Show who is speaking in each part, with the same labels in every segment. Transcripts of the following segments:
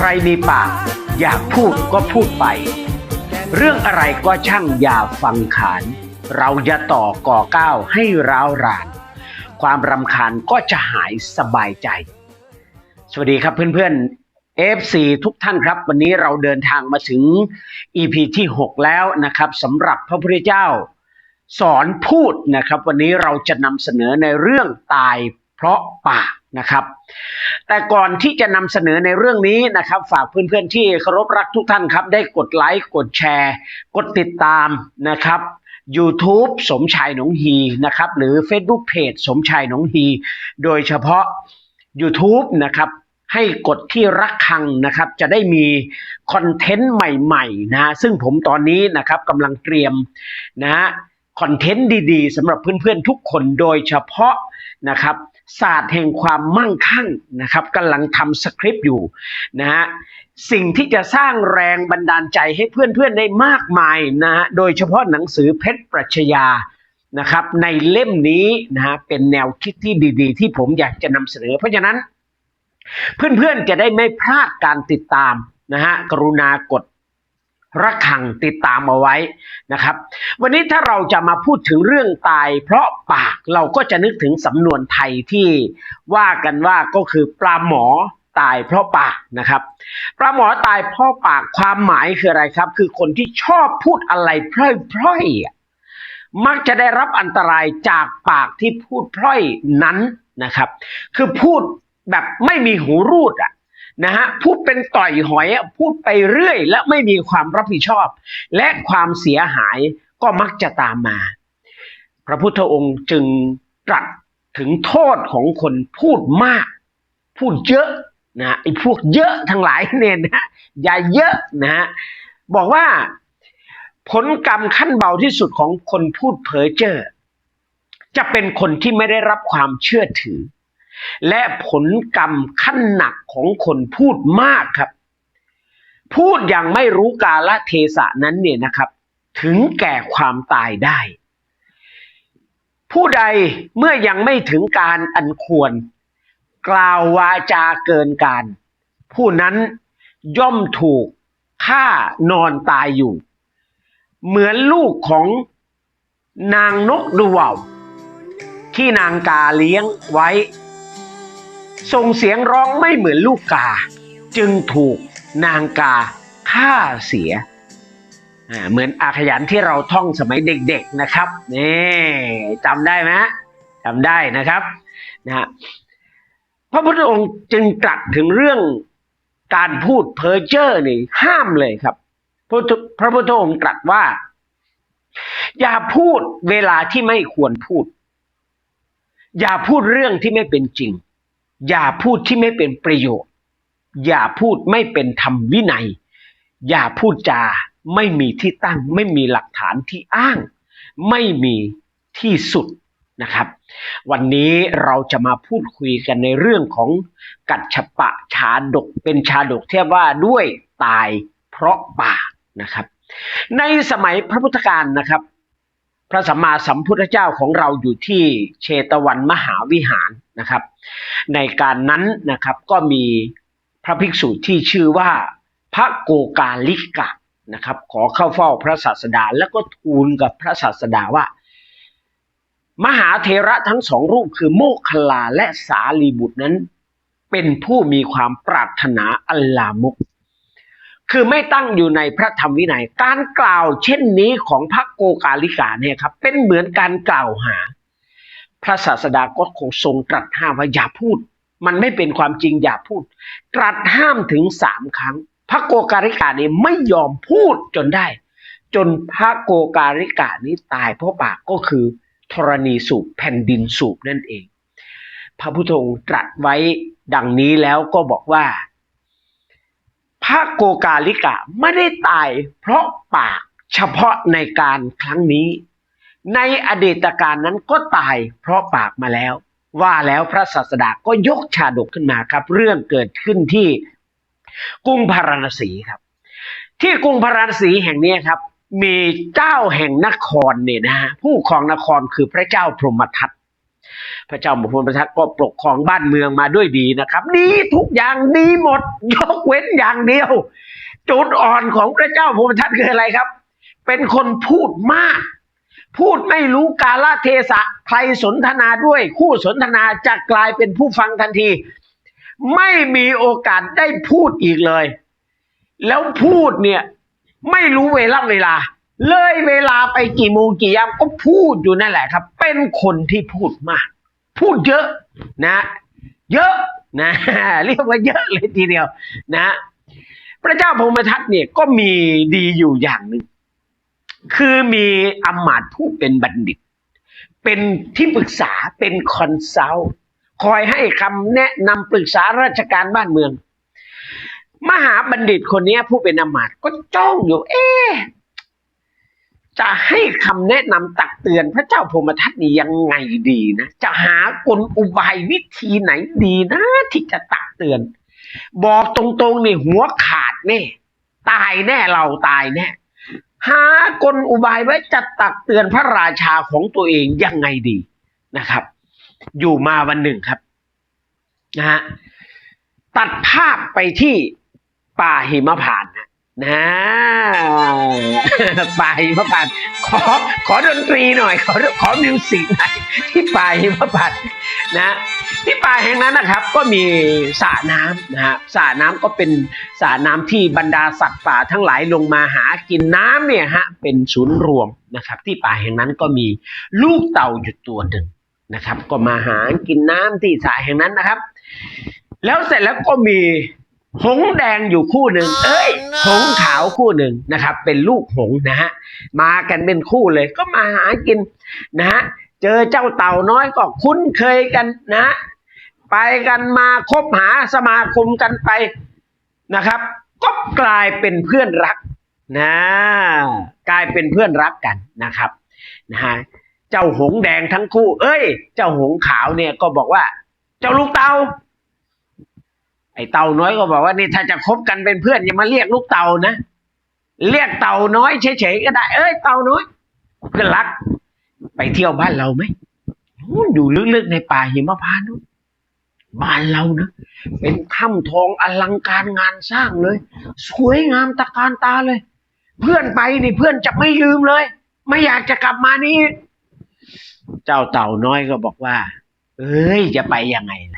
Speaker 1: ใครมีปาก อยากพูดก็พูดไป เรื่องอะไรก็ช่างอย่าฟังขาน เราจะต่อก่อก้าวให้ร้าวราน ความรำคาญก็จะหายสบายใจ สวัสดีครับเพื่อนๆ FC ทุกท่านครับ วันนี้เราเดินทางมาถึง EP ที่ 6 แล้วนะครับสำหรับพระพุทธเจ้า สอนพูดนะครับ วันนี้เราจะนำเสนอในเรื่องตายเพราะปาก นะครับ แต่ก่อนที่จะนำเสนอในเรื่องนี้นะครับ ฝากเพื่อนๆที่เคารพรักทุกท่านครับ ได้กดไลค์กดแชร์ กดติดตามนะครับ YouTube สมชายหนองฮีนะครับ หรือ Facebook Page สมชายหนองฮี โดยเฉพาะ YouTube นะครับให้กดที่รักคังนะครับ จะได้มีคอนเทนต์ใหม่ๆนะซึ่งผมตอนนี้นะครับกำลังเตรียมนะคอนเทนต์ดีๆสำหรับเพื่อนๆทุกคนโดยเฉพาะนะครับ ศาสตร์แห่งความมั่งคั่งนะครับกำลังทำสคริปต์อยู่นะฮะสิ่งที่จะสร้างแรงบันดาลใจให้เพื่อนๆได้มากมายนะฮะโดยเฉพาะหนังสือเพชรปรัชญานะครับ ในเล่มนี้นะฮะเป็นแนวคิดที่ดีๆ ที่ผมอยากจะนำเสนอ เพราะฉะนั้น เพื่อนๆจะได้ไม่พลาดการติดตามนะฮะกรุณากด ระฆังติดตามเอาไว้นะครับ วันนี้ถ้าเราจะมาพูดถึงเรื่องตาย เพราะปากเราก็จะนึกถึงสำนวนไทยที่ว่ากันว่าก็คือปลาหมอตายเพราะปากนะครับปลาหมอตายเพราะปากความหมายคืออะไรครับ คือคนที่ชอบพูดอะไรพร่อยๆอะมักจะได้รับอันตรายจากปากที่พูดพร่อยนั้นนะครับ คือพูดแบบไม่มีหูรูดอะ นะฮะพูดเป็นต่อยหอยพูดไปเรื่อย และไม่มีความรับผิดชอบ และความเสียหายก็มักจะตามมา พระพุทธองค์จึงตรัสถึงโทษของคนพูดมาก พูดเยอะนะไอ้พวกเยอะทั้งหลายเนี่ยนะอย่าเยอะนะฮะบอกว่าผลกรรมขั้นเบาที่สุดของคนพูดเพ้อเจ้อจะเป็นคนที่ไม่ได้รับความเชื่อถือ และผลกรรมขั้นหนักของคนพูดมากครับ พูดอย่างไม่รู้กาลเทศะนั้นเนี่ยนะครับ ถึงแก่ความตายได้ ผู้ใดเมื่อยังไม่ถึงการอันควร กล่าววาจาเกินการ ผู้นั้นย่อมถูกฆ่านอนตายอยู่ เหมือนลูกของนางนกดูว่าวที่นางกาเลี้ยงไว้ ส่งเสียงร้องไม่เหมือนลูกกา จึงถูกนางกาฆ่าเสีย เหมือนอาขยันที่เราท่องสมัยเด็กๆนะครับนี่จำได้ไหมจำได้นะครับนะฮะพระพุทธองค์จึงตรัสถึงเรื่องการพูดเพ้อเจ้อนี่ห้ามเลยครับ พระพุทธพระพุทธองค์ตรัสว่า อย่าพูดเวลาที่ไม่ควรพูด อย่าพูดเรื่องที่ไม่เป็นจริง อย่าพูดที่ไม่เป็นประโยชน์ อย่าพูดไม่เป็นธรรมวินัย อย่าพูดจาไม่มีที่ตั้ง ไม่มีหลักฐานที่อ้าง ไม่มีที่สุดนะครับ วันนี้เราจะมาพูดคุยกันในเรื่องของกัจฉปะชาดกเป็นชาดกเทียบว่าด้วยตายเพราะปากนะครับ ในสมัยพระพุทธการนะครับ พระสัมมาสัมพุทธเจ้าของเราอยู่ที่เชตวันมหาวิหารนะครับ ในการนั้นนะครับก็มีพระภิกษุที่ชื่อว่าพระโกกาลิกะนะครับ ขอเข้าเฝ้าพระศาสดาแล้วก็ทูลกับพระศาสดาว่า มหาเทระทั้งสองรูปคือโมคคลาและสารีบุตรนั้น เป็นผู้มีความปรารถนาอัลลามก คือไม่ตั้งอยู่ในพระธรรมวินัย การกล่าวเช่นนี้ของพระโกกาลิกาเนี่ยครับ เป็นเหมือนการกล่าวหา พระศาสดาก็คงทรงตรัสห้ามว่าอย่าพูด มันไม่เป็นความจริงอย่าพูด ตรัสห้ามถึงสามครั้ง พระโกกาลิกานี่ไม่ยอมพูดจนได้ จนพระโกกาลิกานี้ตายเพราะปากก็คือธรณีสูบแผ่นดินสูบนั่นเอง พระพุทธองค์ตรัสไว้ดังนี้แล้วก็บอกว่า พระโกกาลิกะไม่ได้ตายเพราะปากเฉพาะในการครั้งนี้ ในอดีตการนั้นก็ตายเพราะปากมาแล้ว ว่าแล้วพระศาสดาก็ยกชาดกขึ้นมาครับ เรื่องเกิดขึ้นที่กรุงพาราณสีครับ ที่กรุงพาราณสีแห่งนี้ครับ มีเจ้าแห่งนครเนี่ยนะฮะผู้ครองนครคือพระเจ้าพรหมทัต พระเจ้าพรหมทัตก็ปกครองบ้านเมืองมาด้วยดีนะครับ ดีทุกอย่างดีหมด ยกเว้นอย่างเดียว จุดอ่อนของพระเจ้าพรหมทัตคืออะไรครับ เป็นคนพูดมาก พูดไม่รู้กาลเทศะใครสนทนาด้วย คู่สนทนาจะกลายเป็นผู้ฟังทันที ไม่มีโอกาสได้พูดอีกเลย แล้วพูดเนี่ย ไม่รู้เวลาเวลา เลยเวลาไปกี่โมงกี่ยามก็พูดอยู่นั่นแหละครับ เป็นคนที่พูดมาก พูดเยอะนะ เยอะนะเรียกว่าเยอะเลยทีเดียว นะ พระเจ้าพรหมทัตเนี่ยก็มีดีอยู่อย่างหนึ่งคือมีอำมาตย์ผู้เป็นบัณฑิต เป็นที่ปรึกษาเป็นคอนซัลท์คอยให้คำแนะนำปรึกษาราชการบ้านเมือง มหาบัณฑิตคนนี้ผู้เป็นอำมาตย์ก็จ้องอยู่ เอ๊ะ จะให้คำแนะนำตักเตือนพระเจ้าพรมทัตนี่ยังไงดีนะ จะหากลอุบายวิธีไหนดีนะ ที่จะตักเตือน บอกตรงๆนี่หัวขาดแน่ตายแน่เราตายแน่หากลอุบายไว้จะตักเตือนพระราชาของตัวเองยังไงดีนะครับ อยู่มาวันหนึ่งครับนะฮะตัดภาพไปที่ป่าหิมพานนะ นะป่าหิมพานต์ขอขอดนตรีหน่อย ขอขอมิวสิกหน่อยที่ป่าหิมพานต์นะที่ป่าแห่งนั้นนะครับ ก็มีสระน้ำนะฮะสระน้ำก็เป็นสระน้ำที่บรรดาสัตว์ป่าทั้งหลายลงมาหากินน้ำเนี่ยฮะเป็นศูนย์รวมนะครับ ที่ป่าแห่งนั้นก็มีลูกเต่าอยู่ตัวหนึ่งนะครับ ก็มาหากินน้ำที่สระแห่งนั้นนะครับ แล้วเสร็จแล้วก็มี หงส์แดงอยู่คู่หนึ่ง เอ้ย หงส์ขาวคู่หนึ่งนะครับ เป็นลูกหงส์นะฮะ มากันเป็นคู่เลย ก็มาหากินนะฮะ เจอเจ้าเต่าน้อยก็คุ้นเคยกันนะฮะไปกันมาคบหาสมาคมกันไปนะครับ ก็กลายเป็นเพื่อนรักนะ กลายเป็นเพื่อนรักกันนะครับนะฮะ เจ้าหงส์แดงทั้งคู่ เอ้ย เจ้าหงส์ขาวเนี่ยก็บอกว่า เจ้าลูกเต่า ไอ้เต่าน้อยก็บอกว่านี่ถ้าจะคบกันเป็นเพื่อนอย่ามาเรียกลูกเต่านะ เรียกเต่าน้อยเฉยๆก็ได้ เอ้ยเต่าน้อยเพื่อนรัก ไปเที่ยวบ้านเราไหมนู่นอยู่ลึกๆในป่าหิมพานต์นู่นบ้านเรานะเป็นถ้ำทองอลังการงานสร้างเลย สวยงามตะการตาเลย เพื่อนไปนี่เพื่อนจะไม่ลืมเลย ไม่อยากจะกลับมานี่ เจ้าเต่าน้อยก็บอกว่า เอ้ยจะไปยังไงล่ะ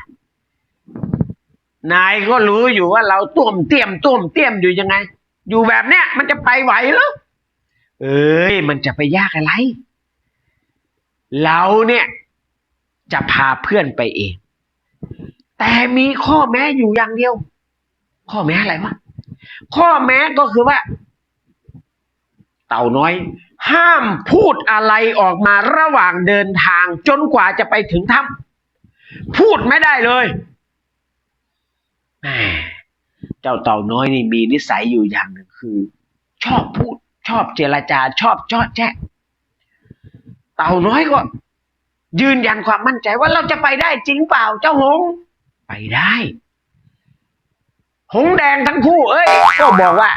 Speaker 1: นายก็รู้อยู่ว่าเราต้วมเตี้ยมต้วมเตี้ยมอยู่ยังไง อยู่แบบเนี้ยมันจะไปไหวหรอเอ้ยมันจะไปยากอะไร เราเนี่ยจะพาเพื่อนไปเอง แต่มีข้อแม้อยู่อย่างเดียว ข้อแม้อะไรวะข้อแม้ก็คือว่า เต่าน้อย ห้ามพูดอะไรออกมาระหว่างเดินทางจนกว่าจะไปถึงถ้ำพูดไม่ได้เลย แหมเจ้าเต่าน้อยนี่มีนิสัยอยู่อย่างหนึ่งคือ ชอบพูด ชอบเจรจา ชอบเจาะแจ๊ะเต่าน้อยก็ ยืนยันความมั่นใจว่าเราจะไปได้จริงเปล่า เจ้าหง ไปได้ หงแดงทั้งคู่ เอ้ยก็บอกว่า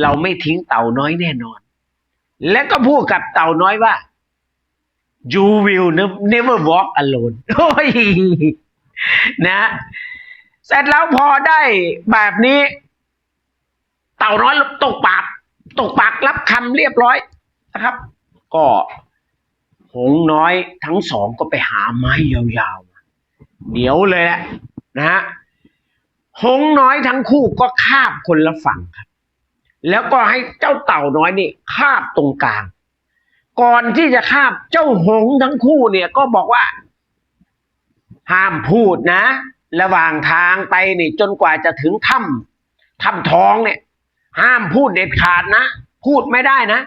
Speaker 1: เราไม่ทิ้งเต่าน้อยแน่นอน และก็พูดกับเต่าน้อยว่า you will never walk alone โอ้ยนะ เสร็จแล้วพอได้แบบนี้ เต่าน้อยตกปาก ตกปากรับคำเรียบร้อยนะครับ ก็หงน้อยทั้งสองก็ไปหาไม้ยาวๆเหนียวเลยแหละนะฮะหงน้อยทั้งคู่ก็คาบคนละฝั่งครับ แล้วก็ให้เจ้าเต่าน้อยนี่คาบตรงกลาง ก่อนที่จะคาบเจ้าหงทั้งคู่เนี่ยก็บอกว่า ห้ามพูดนะ ระหว่างทางไปนี่จนกว่าจะถึงถ้ำถ้ำทองเนี่ย ห้ามพูดเด็ดขาดนะ พูดไม่ได้นะ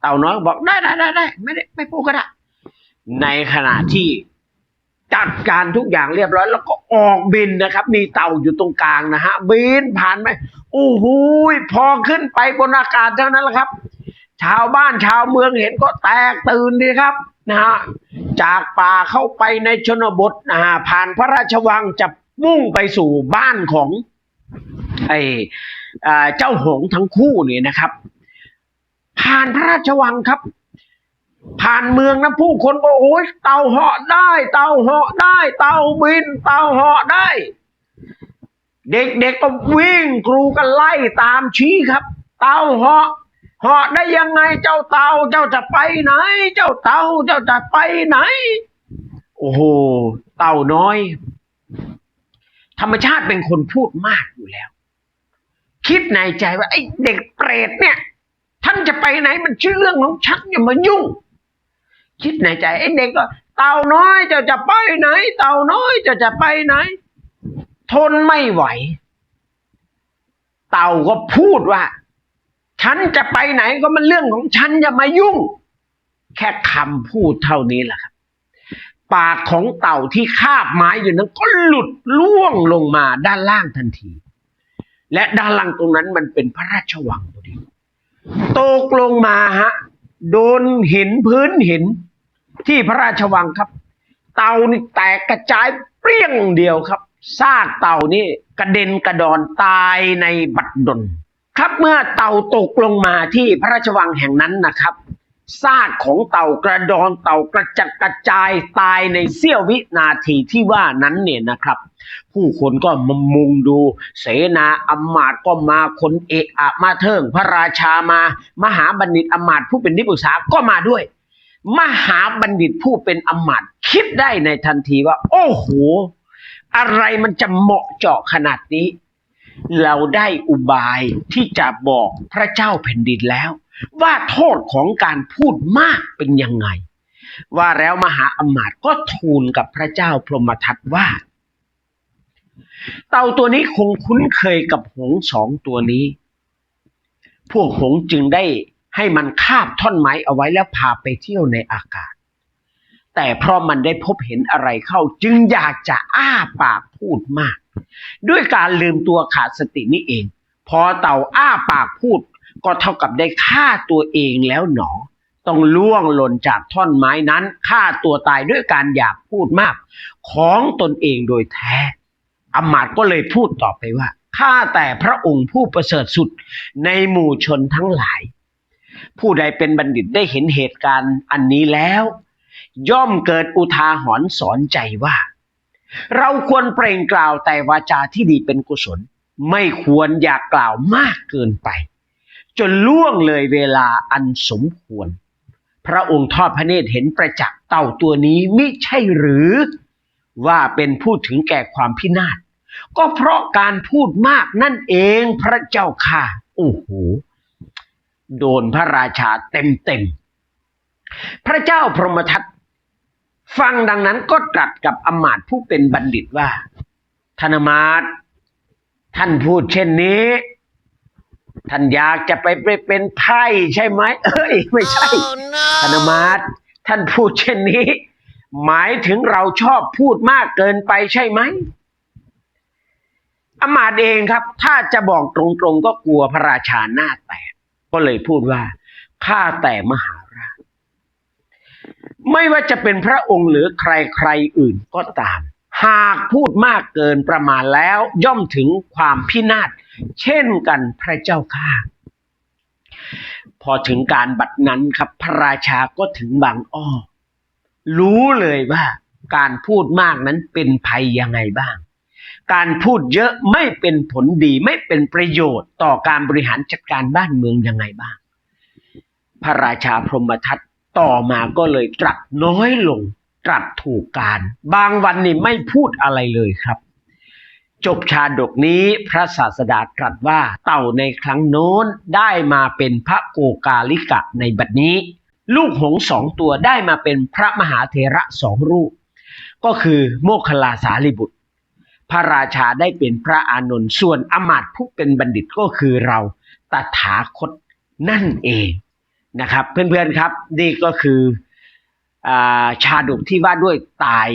Speaker 1: เต่าน้อยบอกได้ได้ได้ได้ไม่ได้ไม่พูดก็ได้ ในขณะที่จัดการทุกอย่างเรียบร้อย แล้วก็ออกบินนะครับ มีเต่าอยู่ตรงกลางนะฮะ บินผ่านไปโอ้โหพอขึ้นไปบนอากาศเท่านั้นแหละครับ ชาวบ้านชาวเมืองเห็นก็แตกตื่นดีครับนะฮะจากป่าเข้าไปในชนบทนะฮะผ่านพระราชวังจะ มุ่งไปสู่บ้านของไอ้อ่าเจ้าหงทั้งคู่เนี่ยนะครับ ผ่านพระราชวังครับ ผ่านเมืองนะผู้คนบอกโอ้ยเต่าเหาะได้ เต่าเหาะได้ เต่าบิน เต่าเหาะได้ เด็กๆก็วิ่งครูกันไล่ตามชี้ครับ เต่าเหาะเหาะได้ยังไงเจ้าเต่าเจ้าจะไปไหน เจ้าเต่าเจ้าจะไปไหน โอ้โหเต่าน้อย ธรรมชาติเป็นคนพูดมากอยู่แล้ว คิดในใจว่าไอ้เด็กเปรตเนี่ย ท่านจะไปไหนมันชื่อเรื่องของฉันอย่ามายุ่ง คิดในใจไอ้เด็กก็เต่าน้อยจะจะไปไหน เต่าน้อยจะจะไปไหน ทนไม่ไหว เต่าก็พูดว่า ฉันจะไปไหนก็มันเรื่องของฉันอย่ามายุ่ง แค่คำพูดเท่านี้แหละครับ ปากของเต่าที่คาบไม้อยู่นั้นก็หลุดล่วงลงมาด้านล่างทันที และด้านล่างตรงนั้นมันเป็นพระราชวังพอดีตกลงมาฮะโดนหินพื้นหินที่พระราชวังครับ เต่านี่แตกกระจายเปรี้ยงเดียวครับซากเต่านี่กระเด็นกระดอนตายในบัดดลครับเมื่อเต่าตกลงมาที่พระราชวังแห่งนั้นนะครับ ซากของเต่ากระดอนเต่ากระจัดกระจายตายในเสี้ยววินาทีที่ว่านั้นเนี่ยนะครับ ผู้คนก็มามุงดู เสนาอำมาตย์ก็มาคนเอะอะมาเทิงพระราชามามหาบัณฑิตอำมาตย์ผู้เป็นที่ปรึกษาก็มาด้วย มหาบัณฑิตผู้เป็นอำมาตย์คิดได้ในทันทีว่า โอ้โห อะไรมันจะเหมาะเจาะขนาดนี้ เราได้อุบายที่จะบอกพระเจ้าแผ่นดินแล้ว ว่าโทษของการพูดมากเป็นยังไง ว่าแล้วมหาอมาตย์ก็ทูลกับพระเจ้าพรหมทัตว่า เต่าตัวนี้คงคุ้นเคยกับหงสองตัวนี้ พวกหงจึงได้ให้มันคาบท่อนไม้เอาไว้แล้วพาไปเที่ยวในอากาศ แต่เพราะมันได้พบเห็นอะไรเข้าจึงอยากจะอ้าปากพูดมาก ด้วยการลืมตัวขาดสตินี่เอง พอเต่าอ้าปากพูด ก็เท่ากับได้ฆ่าตัวเองแล้วหนอ ต้องล่วงหล่นจากท่อนไม้นั้นฆ่าตัวตายด้วยการอยากพูดมาก ของตนเองโดยแท้อมาตย์ก็เลยพูดต่อไปว่าข้าแต่พระองค์ผู้ประเสริฐสุดในหมู่ชนทั้งหลาย ผู้ใดเป็นบัณฑิตได้เห็นเหตุการณ์อันนี้แล้ว ย่อมเกิดอุทาหรณ์สอนใจว่า เราควรเปล่งกล่าวแต่วาจาที่ดีเป็นกุศล ไม่ควรอยากกล่าวมากเกินไป จนล่วงเลยเวลาอันสมควร พระองค์ทอดพระเนตรเห็นประจักษ์เต่าตัวนี้มิใช่หรือว่าเป็นผู้ถึงแก่ความพินาศก็เพราะการพูดมากนั่นเองพระเจ้าค่ะ โอ้โห โดนพระราชาเต็มเต็มพระเจ้าพรหมทัตฟังดังนั้นก็ตรัสกับอำมาตย์ผู้เป็นบัณฑิตว่าธนมาตท่านพูดเช่นนี้ ท่านอยากจะไปเป็นไพร่ใช่ไหมเอ้ย ไม่ใช่ธนมาตท่านพูดเช่นนี้ หมายถึงเราชอบพูดมากเกินไปใช่ไหมอำมาตย์เองครับ ถ้าจะบอกตรงๆก็กลัวพระราชาหน้าแตก ก็เลยพูดว่าข้าแต่มหาราช ไม่ว่าจะเป็นพระองค์หรือใครๆอื่นก็ตาม หากพูดมากเกินประมาณแล้วย่อมถึงความพินาศเช่นกันพระเจ้าข้าพอถึงการบัดนั้นครับพระราชาก็ถึงบางอ้อ รู้เลยว่า การพูดมากนั้นเป็นภัยยังไงบ้าง การพูดเยอะไม่เป็นผลดีไม่เป็นประโยชน์ต่อการบริหารจัดการบ้านเมืองยังไงบ้าง พระราชาพรหมทัตต่อมาก็เลยตรัสน้อยลง ตรัสถูกการ บางวันนี่ไม่พูดอะไรเลยครับ จบชาดกนี้พระศาสดาตรัสว่าเต่าในครั้งโน้นได้มาเป็นพระโกกาลิกะในบัดนี้ ลูกหงส์สองตัวได้มาเป็นพระมหาเถระสองรูป ก็คือโมคคลาสารีบุตร พระราชาได้เป็นพระอานนท์ส่วนอมาตผู้เป็นบัณฑิตก็คือเราตถาคตนั่นเองนะครับ เพื่อนๆครับนี่ก็คือ ชาดกที่ว่าด้วยตาย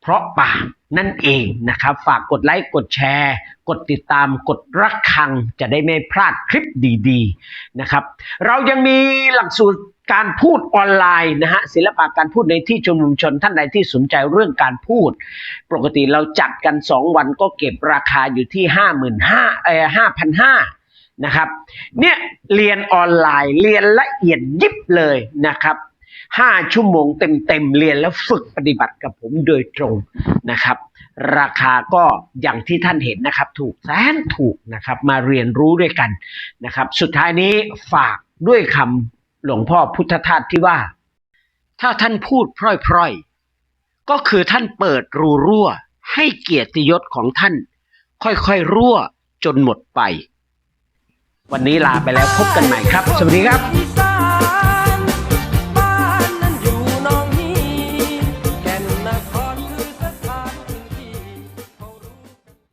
Speaker 1: เพราะปากนั่นเองนะครับ ฝากกดไลค์กดแชร์ กดติดตามกดรักคังจะได้ไม่พลาดคลิปดีๆนะครับ เรายังมีหลักสูตรการพูดออนไลน์นะฮะศิลปะการพูดในที่ชุมนุมชนท่านใดที่สนใจเรื่องการพูด ปกติเราจัดกัน 2 วันก็เก็บราคาอยู่ที่ 5 5 0 0 0เอ่อ5,500นะครับเนี่ยเรียนออนไลน์เรียนละเอียดยิบเลยนะครับ ห้าชั่วโมงเต็มๆเรียนแล้วฝึกปฏิบัติกับผมโดยตรงนะครับ ราคาก็อย่างที่ท่านเห็นนะครับ ถูกแสนถูกนะครับ มาเรียนรู้ด้วยกันนะครับ สุดท้ายนี้ฝากด้วยคำหลวงพ่อพุทธทาสที่ว่า ถ้าท่านพูดพร่อยๆ ก็คือท่านเปิดรูรั่ว ให้เกียรติยศของท่าน ค่อยๆรั่วจนหมดไป วันนี้ลาไปแล้วพบกันใหม่ครับ สวัสดีครับ